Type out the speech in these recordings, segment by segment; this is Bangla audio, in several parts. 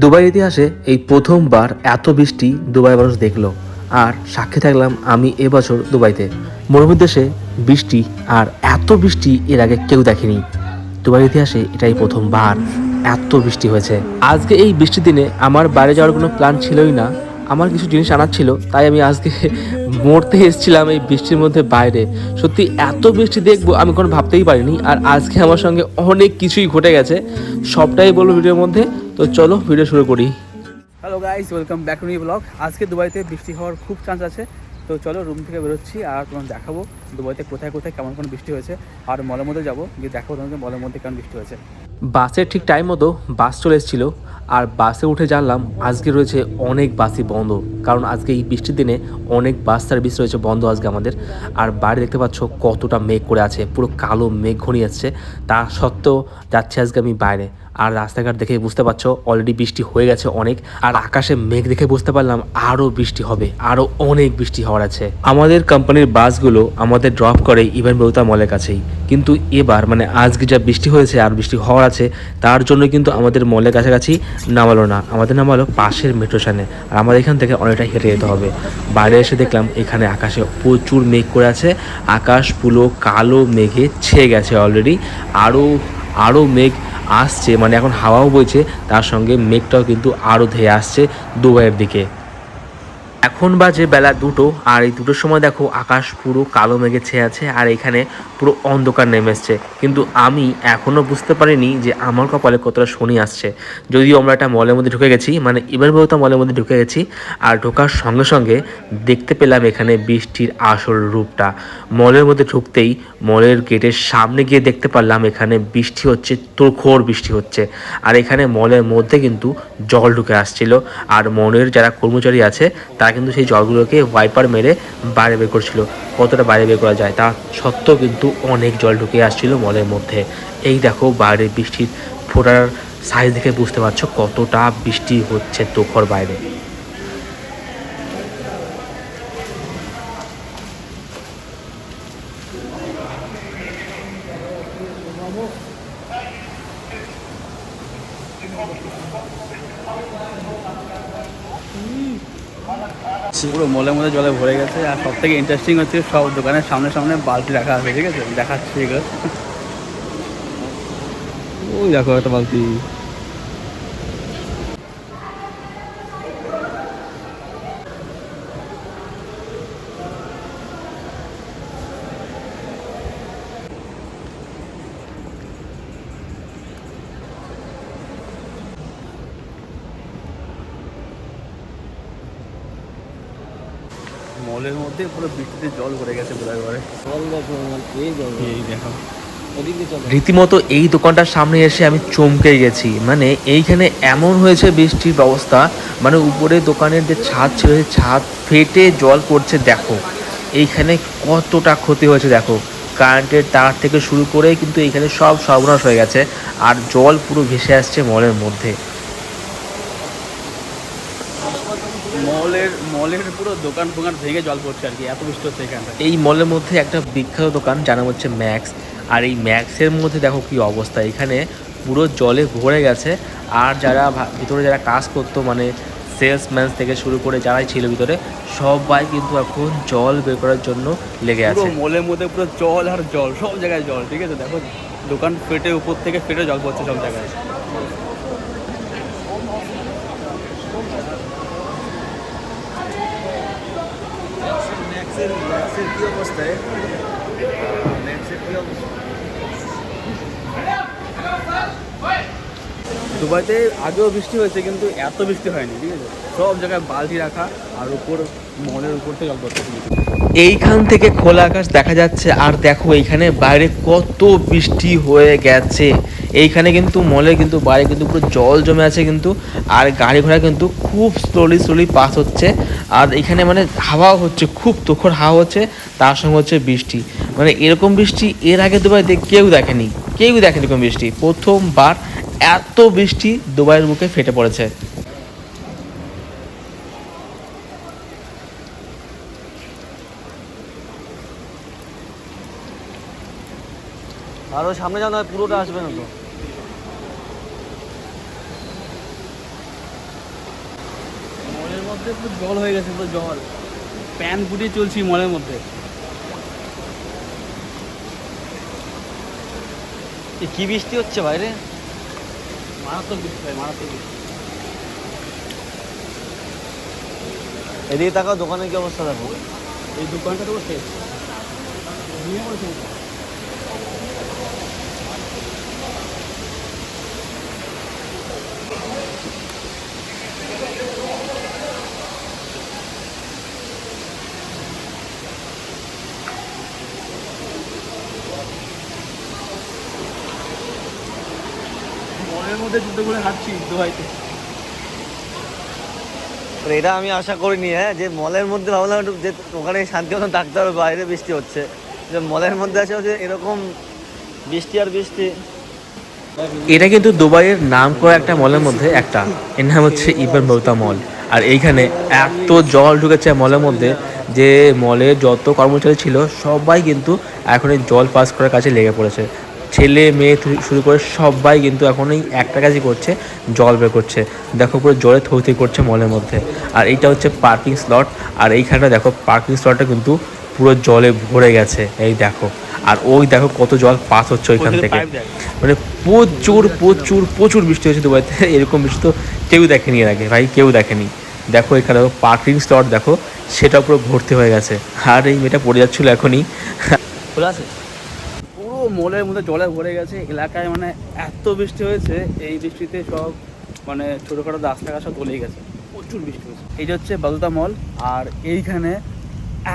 দুবাই ইতিহাসে এই প্রথমবার এত বৃষ্টি দুবাই মানুষ দেখল। আর সাক্ষী থাকলাম আমি এবছর দুবাইতে। মরুভূমির দেশে বৃষ্টি আর এত বৃষ্টি এর আগে কেউ দেখেনি। দুবাই ইতিহাসে এটাই প্রথমবার এত বৃষ্টি হয়েছে। আজকে এই বৃষ্টির দিনে আমার বাইরে যাওয়ার কোনো প্ল্যান ছিলই না। আমার কিছু জিনিস আনার ছিল, তাই আমি আজকে মরতে এসেছিলাম এই বৃষ্টির মধ্যে বাইরে। সত্যি এত বৃষ্টি দেখব আমি কোনো ভাবতেই পারিনি। আর আজকে আমার সঙ্গে অনেক কিছুই ঘটে গেছে। সবটাই বলব ভিডিওর মধ্যে। তো চলো, ভিডিও শুরু করি। Hello guys welcome back to vlog আজকে দুবাইতে বৃষ্টি হওয়ার খুব চান্স আছে। তো চলো রুম থেকে বেরোচ্ছি আর তোমার দেখাবো দুবাইতে কোথায় কোথায়, কেমন কেমন বৃষ্টি হয়েছে। আর মলের মধ্যে যাব, গিয়ে দেখাবো তোমাকে মলের মধ্যে কেমন বৃষ্টি হয়েছে। বাসের ঠিক টাইম মতো বাস চলে এসেছিল আর বাসে উঠে জানলাম আজকে রয়েছে অনেক বাসই বন্ধ। কারণ আজকে এই বৃষ্টির দিনে অনেক বাস সার্ভিস রয়েছে বন্ধ আজকে আমাদের। আর বাইরে দেখতে পাচ্ছ কতটা মেঘ করে আছে, পুরো কালো মেঘ ঘনিয়ে যাচ্ছে তা সত্ত্বেও যাচ্ছে আজকে আমি বাইরে। আর রাস্তাঘাট দেখে বুঝতে পারছ অলরেডি বৃষ্টি হয়ে গেছে অনেক, আর আকাশে মেঘ দেখে বুঝতে পারলাম আরও বৃষ্টি হবে আরও অনেক বৃষ্টি হওয়ার আছে। আমাদের কোম্পানির বাসগুলো আমাদের ড্রপ করে ইভেন বেউতা মলের কাছেই, কিন্তু এবার মানে আজকে যা বৃষ্টি হয়েছে আর বৃষ্টি হওয়ার আছে, তার জন্য কিন্তু আমাদের মলের কাছাকাছি নামালো না। আমাদের নামালো পাশের মেট্রো স্টেশনে আর আমাদের এখান থেকে অনেকটা হেঁটে যেতে হবে। বাইরে এসে দেখলাম এখানে আকাশে প্রচুর মেঘ করে আছে আকাশ পুরো কালো মেঘে ছেয়ে গেছে অলরেডি আরও আরও মেঘ আসছে মানে এখন হাওয়াও বইছে, তার সঙ্গে মেঘটাও কিন্তু আরও ধেয়ে আসছে দুবাইয়ের দিকে। এখন বাজে বেলা দুটো, আর এই দুটোর সময় দেখো আকাশ পুরো কালো মেঘে ছেয়ে আছে, আর এখানে পুরো অন্ধকার নেমে এসছে। কিন্তু আমি এখনও বুঝতে পারিনি যে আমার কপালে কতটা শনি আসছে। যদিও আমরা একটা মলের মধ্যে ঢুকে গেছি মানে এবার বলতো মলের মধ্যে ঢুকে গেছি, আর ঢোকার সঙ্গে সঙ্গে দেখতে পেলাম এখানে বৃষ্টির আসল রূপটা। মলের মধ্যে ঢুকতেই মলের গেটের সামনে গিয়ে দেখতে পারলাম এখানে বৃষ্টি হচ্ছে তোখর বৃষ্টি হচ্ছে। আর এখানে মলের মধ্যে কিন্তু জল ঢুকে আসছিল, আর মলের যারা কর্মচারী আছে, তারা কিন্তু সেই জলগুলোকে ওয়াইপার মেরে বাইরে বের করছিল। কতটা বাইরে বের করা যায় তা সত্ত্বেও কিন্তু অনেক জল ঢুকে আসছিল মলের মধ্যে। এই দেখো বাইরে বৃষ্টির ফোটার সাইজ দেখে বুঝতে পারছ কতটা বৃষ্টি হচ্ছে তোখর বাইরে। পুরো মলের মধ্যে জলে ভরে গেছে। আর সব থেকে ইন্টারেস্টিং হচ্ছে সব দোকানের সামনে সামনে বালতি রাখা আছে, ঠিক আছে? দেখাচ্ছি ওই দেখো একটা বালতি। মলের মধ্যে পুরো বৃষ্টিতে জল ভরে গেছে ঘরে। এই দেখো। রীতিমতো এই দোকানটার সামনে এসে আমি চমকে গেছি। মানে এইখানে এমন হয়েছে বৃষ্টির ব্যবস্থা মানে উপরে দোকানের যে ছাদ ছিল ছাদ ফেটে জল পড়ছে, দেখো। এইখানে কতটা ক্ষতি হয়েছে, দেখো। কারেন্টের তার থেকে শুরু করে কিন্তু এইখানে সব সর্বনাশ হয়ে গেছে, আর জল পুরো ভেসে আসছে মলের মধ্যে। মলের মলের পুরো দোকান ফোকান ভেঙে জল পড়ছে আর কি এত বৃষ্টি হচ্ছে এখানটা এই মলের মধ্যে একটা বিখ্যাত দোকান যার নাম হচ্ছে ম্যাক্স। আর এই ম্যাক্সের মধ্যে দেখো কি অবস্থা এখানে পুরো জলে ভরে গেছে। আর যারা ভিতরে যারা কাজ করতো মানে সেলসম্যান থেকে শুরু করে যারাই ছিল ভিতরে সবাই কিন্তু এখন জল বের করার জন্য লেগে আছে। মলের মধ্যে পুরো জল আর জল সব জায়গায় জল ঠিক আছে? দেখো দোকান ফেটে উপর থেকে ফেটে জল পড়ছে সব জায়গায়। দুবাইতে আগেও বৃষ্টি হয়েছে কিন্তু এত বৃষ্টি হয়নি ঠিক আছে? সব জায়গায় বালতি রাখা আর উপর মলের উপর থেকে জল এইখান থেকে খোলা আকাশ দেখা যাচ্ছে আর দেখো এইখানে বাইরে কত বৃষ্টি হয়ে গেছে। এইখানে কিন্তু মলে কিন্তু বাইরে কিন্তু পুরো জল জমে আছে কিন্তু, আর গাড়ি ঘোড়া কিন্তু খুব স্লোলি স্লোলি পাস হচ্ছে। আর এখানে মানে হাওয়াও হচ্ছে, খুব তুখর হাওয়া হচ্ছে, তার সঙ্গে হচ্ছে বৃষ্টি। মানে এরকম বৃষ্টি, এর আগে দুবাইতে কেউ দেখেনি কেউ দেখেনি এরকম বৃষ্টি। প্রথমবার এত বৃষ্টি দুবাইয়ের বুকে ফেটে পড়েছে। আরও সামনে যাও না পুরোটা আসবে না তো। মধ্যে পুরো জল হয়ে গেছে পুরো জল। প্যান গুটিয়ে চলছি মলের মধ্যে। কি বৃষ্টি হচ্ছে বাইরে মারাত্মক বৃষ্টি ভাই মারাত্মক বৃষ্টি। এদিকে তাকাও দোকানে কি অবস্থা দেখো। এই দোকানটা তো শেষ পড়েছে মধ্যে জুতো করে হাঁটছি দোহাইতে। এটা আমি আশা করিনি হ্যাঁ যে মলের মধ্যে ভাবলাম একটু যে ওখানে শান্তি মতন থাকতে হবে বাইরে বৃষ্টি হচ্ছে। যে মলের মধ্যে আছে যে এরকম বৃষ্টি আর বৃষ্টি। এটা কিন্তু দুবাইয়ের নাম করা একটা মলের মধ্যে একটা। এর নাম হচ্ছে ইবান বৌতা মল। আর এইখানে এত জল ঢুকেছে মলের মধ্যে যে মলে যত কর্মচারী ছিল সবাই কিন্তু এখন এই জল পাস করার কাছে লেগে পড়েছে। ছেলে মেয়ে শুরু করে সবাই কিন্তু এখন এই একটা কাজই করছে জল বের করছে। দেখো পুরো জলে থইতে করছে মলের মধ্যে। আর এইটা হচ্ছে পার্কিং স্লট আর এইখানটা দেখো পার্কিং স্লটটা কিন্তু পুরো জলে ভরে গেছে। এই দেখো। আর ওই দেখো কত জল পাস হচ্ছে ওইখান থেকে। মানে প্রচুর প্রচুর প্রচুর বৃষ্টি হয়েছে দুবাইতে। এরকম বৃষ্টি তো কেউ দেখেনি এর আগে। ভাই কেউ দেখেনি। দেখো এখানে পার্কিং স্লট দেখো। সেটা পুরো ভর্তি হয়ে গেছে। আর এই মেয়েটা পড়ে যাচ্ছিল এখনই। খোলা আছে? মলের মধ্যে জলে ভরে গেছে। এলাকায় মানে এত বৃষ্টি হয়েছে, এই বৃষ্টিতে সব মানে ছোটোখাটো রাস্তাঘাট সব তলিয়ে গেছে। প্রচুর বৃষ্টি হয়েছে। এই যে হচ্ছে বাদুতা মল, আর এইখানে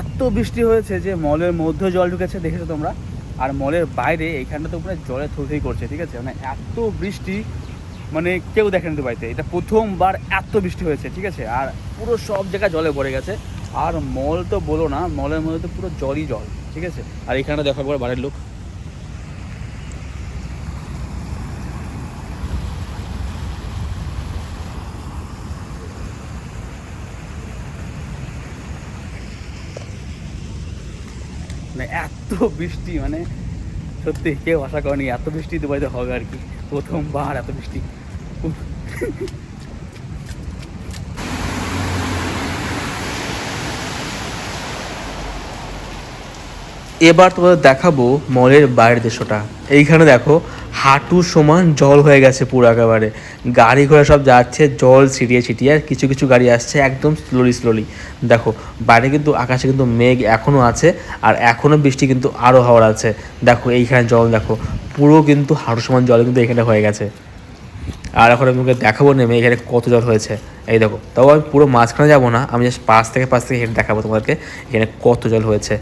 এত বৃষ্টি হয়েছে যে মলের মধ্যে জল ঢুকেছে, দেখেছ তোমরা? আর মলের বাইরে এইখানটা তো পুরো জলে থই করছে, ঠিক আছে? মানে এত বৃষ্টি মানে কেউ দেখেনি বাড়িতে। এটা প্রথমবার এত বৃষ্টি হয়েছে, ঠিক আছে? আর পুরো সব জায়গায় জলে ভরে গেছে। আর মল তো বলো না, মলের মধ্যে তো পুরো জলই জল, ঠিক আছে? আর এখানে দেখো একবার বাড়ির লোক মানে এত বৃষ্টি মানে সত্যি কেউ আশা করেনি, এত বৃষ্টি দুবাইতে হবে আর কি। প্রথমবার এত বৃষ্টি। এবার তোমাদের দেখাবো মলের বাইরের দৃশ্যটা। এইখানে দেখো হাঁটু সমান জল হয়ে গেছে পুরো একেবারে। গাড়ি ঘোড়া সব যাচ্ছে, জল ছিটিয়ে ছিটিয়ে, আর কিছু কিছু গাড়ি আসছে একদম স্লোলি স্লোলি দেখো, বাইরে কিন্তু আকাশে কিন্তু মেঘ এখনও আছে, আর এখনও বৃষ্টি কিন্তু আরও হওয়ার আছে। দেখো, এইখানে জল, দেখো, পুরো কিন্তু হাঁটু সমান জল কিন্তু এখানে হয়ে গেছে। আর এখন আমি দেখাবো নেমে এখানে কত জল হয়েছে। এই দেখো, তাও আমি পুরো মাঝখানে যাব না, আমি জাস্ট পাশ থেকে পাশ থেকে দেখাবো তোমাদেরকে এখানে কত জল হয়েছে।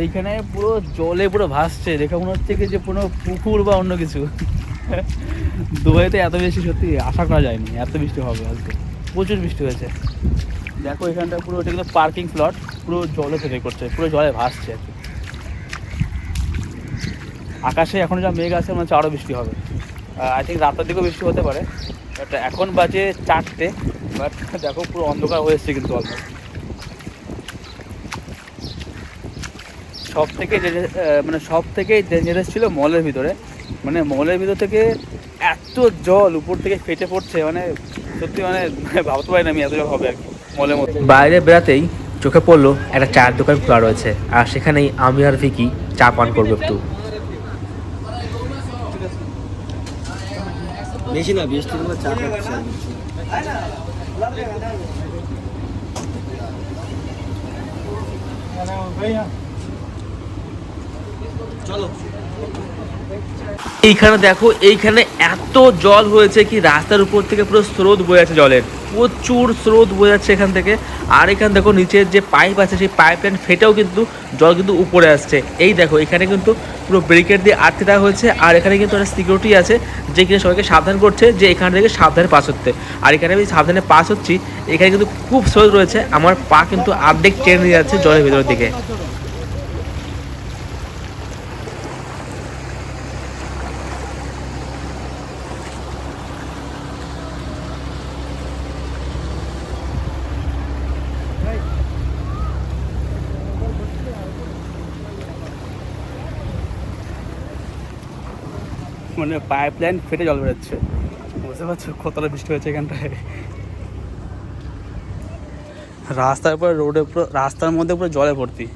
এইখানে পুরো জলে পুরো ভাসছে, দেখে মনে হচ্ছে কি যে কোনো পুকুর বা অন্য কিছু। দুবাইতে এত বেশি সত্যি আশা করা যায়নি, এত বৃষ্টি হবে আজকে। প্রচুর বৃষ্টি হয়েছে। দেখো এখানটা পুরো, এটা কিন্তু পার্কিং প্লট পুরো জলে থেকে করছে পুরো জলে ভাসছে আর কি। আকাশে এখন যা মেঘ আছে, মনে হচ্ছে আরও বৃষ্টি হবে। আই থিঙ্ক রাতের দিকেও বৃষ্টি হতে পারে বাট এখন বাজে চারটে বাট দেখো পুরো অন্ধকার হয়ে এসছে কিন্তু অলমোস্ট সব থেকে যে মানে সব থেকে ডেঞ্জারাস ছিল মলের ভিতরে মানে মলের ভিতর থেকে এত জল উপর থেকে ফেটে পড়ছে মানে সত্যি মানে ভাবতে পারি না আমি এত জল হবে আর কি মলের মধ্যে। বাইরে বেড়াতেই চোখে পড়ল একটা চায়ের দোকান খোলা রয়েছে আর সেখানেই আমি আর ভিকি চা পান করব একটু। বেশি না বৃষ্টির মধ্যে চা খাচ্ছে চলো। এইখানে দেখো, এইখানে এত জল হয়েছে কি রাস্তার উপর থেকে পুরো স্রোত বয়ে আছে জলের। প্রচুর স্রোত বয়ে যাচ্ছে এখান থেকে। আর এখানে দেখো, নিচের যে পাইপ আছে, সেই পাইপ লাইন ফেটেও কিন্তু জল কিন্তু উপরে আসছে। এই দেখো, এখানে কিন্তু পুরো ব্যারিকেড দিয়ে আটকে দেওয়া হয়েছে। আর এখানে কিন্তু একটা সিকিউরিটি আছে, যে কিনা সবাইকে সাবধান করছে, যে এখান থেকে সাবধানে পাস হতে আর এখানে আমি সাবধানে পাস হচ্ছি, এখানে কিন্তু খুব স্রোত রয়েছে। আমার পা কিন্তু আর্ধেক টেনে যাচ্ছে জলের ভেতরের দিকে। মানে পাইপ লাইন ফেটে জল বেরোচ্ছে। বুঝতে পারছ? কতটা বৃষ্টি হয়েছে এখানটায়। রাস্তার উপরে, রোডে পুরো, রাস্তার মধ্যে পুরো জলে ভর্তি।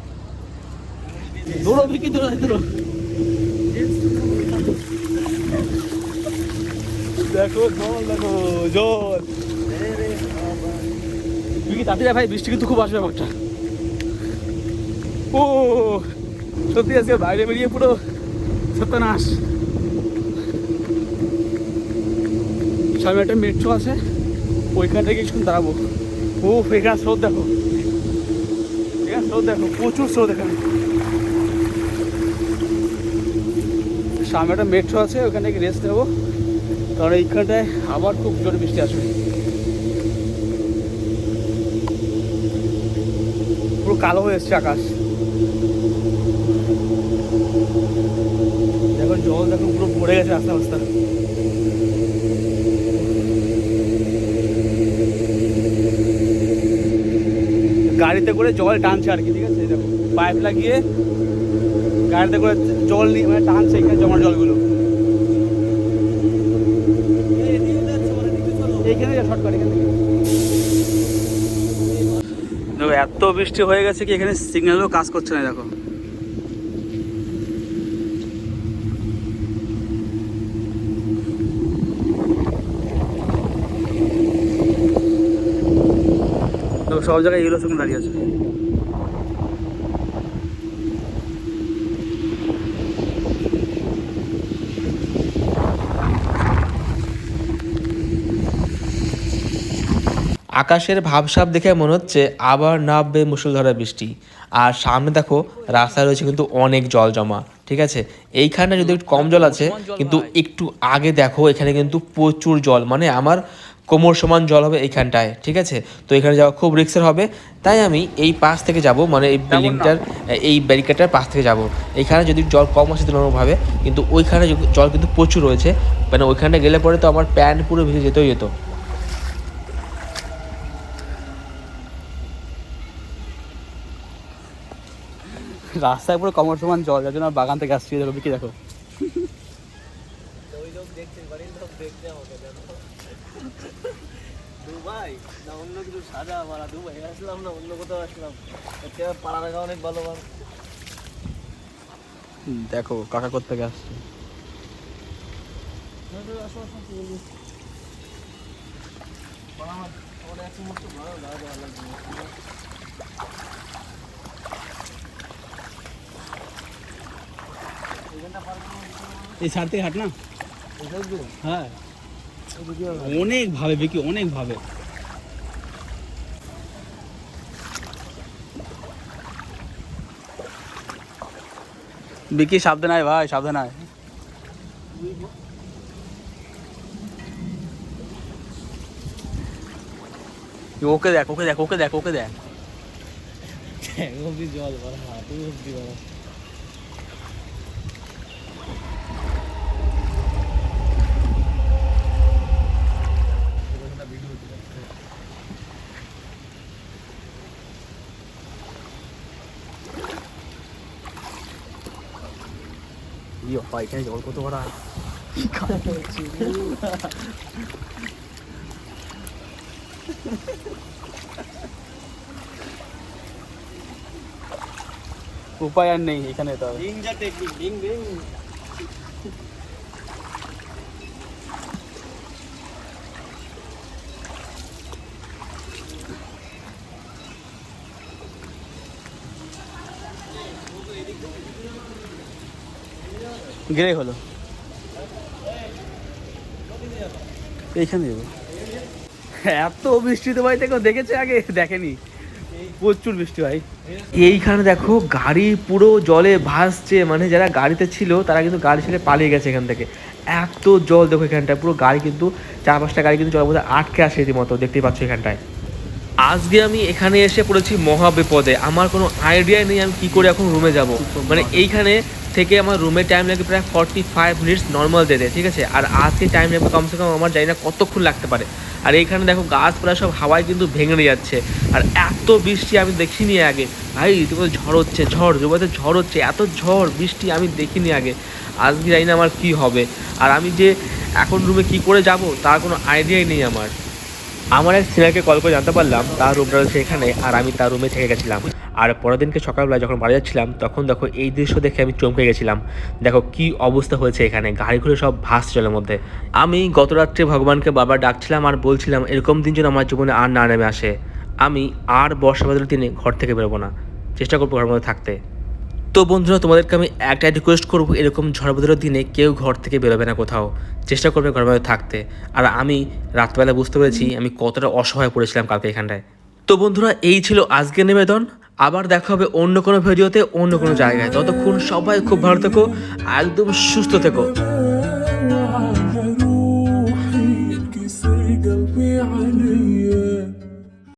দৌড়ো বিকি দৌড়ো দৌড়ো। দেখো, জল দেখো, জল। বিকি তাড়াতাড়ি ভাই, বৃষ্টি কিন্তু খুব আসবে ব্যাপারটা। ও, সত্যি আজকে বাইরে বেরিয়ে পুরো সত্যানাশ। সামনে একটা মেট্রো আছে, ওইখান থেকে কিছুক্ষণ দাঁড়াবো। ও এখানে স্রোত দেখো। এখানে স্রোত দেখো, প্রচুর স্রোত এখানে। সামনে একটা মেট্রো আছে ওখানে থেকে রেস্ট নেব। কারণ এইখানটায় আবার খুব জোরে বৃষ্টি আসবে। পুরো কালো হয়ে এসছে আকাশ। দেখো জল দেখো পুরো পড়ে গেছে রাস্তা রাস্তা গাড়িতে করে জল টানছে আর কি, ঠিক আছে? দেখো, পাইপ লাগিয়ে গাড়িতে করে জল নিয়ে মানে টানছে এখানে জমার জলগুলো। এইখানে দেখো, এত বৃষ্টি হয়ে গেছে কি এখানে সিগন্যালও কাজ করছে না, দেখো তো সব জায়গায় এগুলো সঙ্গে দাঁড়িয়ে আছে। আকাশের ভাবসাব দেখে মনে হচ্ছে আবার নামবে মুসুলধারা বৃষ্টি। আর সামনে দেখো, রাস্তায় রয়েছে কিন্তু অনেক জল জমা, ঠিক আছে? এইখানে যদি একটু কম জল আছে, কিন্তু একটু আগে দেখো, এখানে কিন্তু প্রচুর জল। মানে আমার কোমর সমান জল হবে এইখানটায় ঠিক আছে? তো এখানে যাওয়া খুব রিক্সের হবে তাই আমি এই পাশ থেকে যাব মানে এই বিল্ডিংটার এই ব্যারিকেডটার পাশ থেকে যাব। এইখানে যদি জল কম আসে তুলনামূলকভাবে কিন্তু ওইখানে জল কিন্তু প্রচুর রয়েছে। মানে ওইখানটা গেলে পরে তো আমার প্যান্ট পুরো ভিজে যেতেই যেত। রাস্তায় পুরো কমর সমান জল যার জন্য আমার বাগান থেকে আসছি দেখো বিকি দেখো। ওই লোক দেখছে বাড়ির লোক দুবাই? না অন্য কিছু সাজা মারা দুবাই। আসলাম না অন্য কোথাও আসলাম। পাড়া দেখা অনেক ভালো ভালো। দেখো কাকা কোথা থেকে আসছে এই সার থেকে হাট না? হ্যাঁ। অনেক ভাবে বিকি অনেক ভাবে বিকি সাবধান আয় ভাই, সাবধান আয়। ওকে দেখ ওকে দেখ ওকে দেখ ওকে দেখ। জল ভরা হাঁটু অব্দি ভরা এখানে জল কত ভরা উপায় আর নেই এখানে তো গেলেই হলো। এইখানে যাব। এত বৃষ্টি তো ভাই কেউ দেখেছে আগে? দেখেনি। প্রচুর বৃষ্টি ভাই। এইখানে দেখো গাড়ি পুরো জলে ভাসছে। মানে যারা গাড়িতে ছিল তারা কিন্তু গাড়ি ছেড়ে পালিয়ে গেছে এখান থেকে। এত জল দেখো এখানটায়। পুরো গাড়ি কিন্তু চার পাঁচটা গাড়ি কিন্তু জলের মধ্যে আটকে আসে রীতিমতো। দেখতেই পাচ্ছ এখানটায়। আজকে আমি এখানে এসে পড়েছি মহা বিপদে আমার কোনো আইডিয়া নেই আমি কি করে এখন রুমে যাব। মানে এইখানে থেকে আমার রুমে টাইম লাগে প্রায় ফর্টি ফাইভ মিনিটস নর্মাল ডেতে ঠিক আছে? আর আজকে টাইম লাগবে কমসে কম আমার জানি না কতক্ষণ লাগতে পারে। আর এইখানে দেখো গাছপালা সব হাওয়ায় কিন্তু ভেঙে যাচ্ছে। আর এত বৃষ্টি আমি দেখিনি আগে। ভাই রীতিমতো ঝড় হচ্ছে, ঝড়, জমিতে ঝড় হচ্ছে, এত ঝড় বৃষ্টি আমি দেখিনি আগে। আজকে জানি না আমার কী হবে। আর আমি যে এখন রুমে কি করে যাব, তার কোনো আইডিয়াই নেই আমার। আমার এক সিনিয়রকে কল করে জানতে পারলাম, তার রুমটা রয়েছে এখানে, আর আমি তার রুমে থেকে গেছিলাম। আর পরের দিনকে সকালবেলা যখন বাড়ি যাচ্ছিলাম, তখন দেখো এই দৃশ্য দেখে আমি চমকে গেছিলাম। দেখো কি অবস্থা হয়েছে এখানে, গাড়ি ঘুরে সব ভাস জলের মধ্যে। আমি গত রাত্রে ভগবানকে বাবার ডাকছিলাম আর বলছিলাম, এরকম দিন যেন আমার জীবনে আর না নেমে আসে। আমি আর বর্ষা বাদলের দিনে ঘর থেকে বেরোবো না। চেষ্টা করব ঘরের মধ্যে থাকতে। তো বন্ধুরা, তোমাদেরকে আমি একটা রিকোয়েস্ট করব, এরকম ঝড় বদলের দিনে কেউ ঘর থেকে বেরোবে না কোথাও। চেষ্টা করবে ঘরের মধ্যে থাকতে। আর আমি রাতবেলা বুঝতে পেরেছি, আমি কতটা অসহায় পড়েছিলাম কালকে এখানটায়। তো বন্ধুরা, এই ছিল আজকের নিবেদন। আবার দেখা হবে অন্য কোনো ভিডিওতে, অন্য কোনো জায়গায়। ততক্ষণ সবাই খুব ভালো থেকো, একদম সুস্থ থেকো।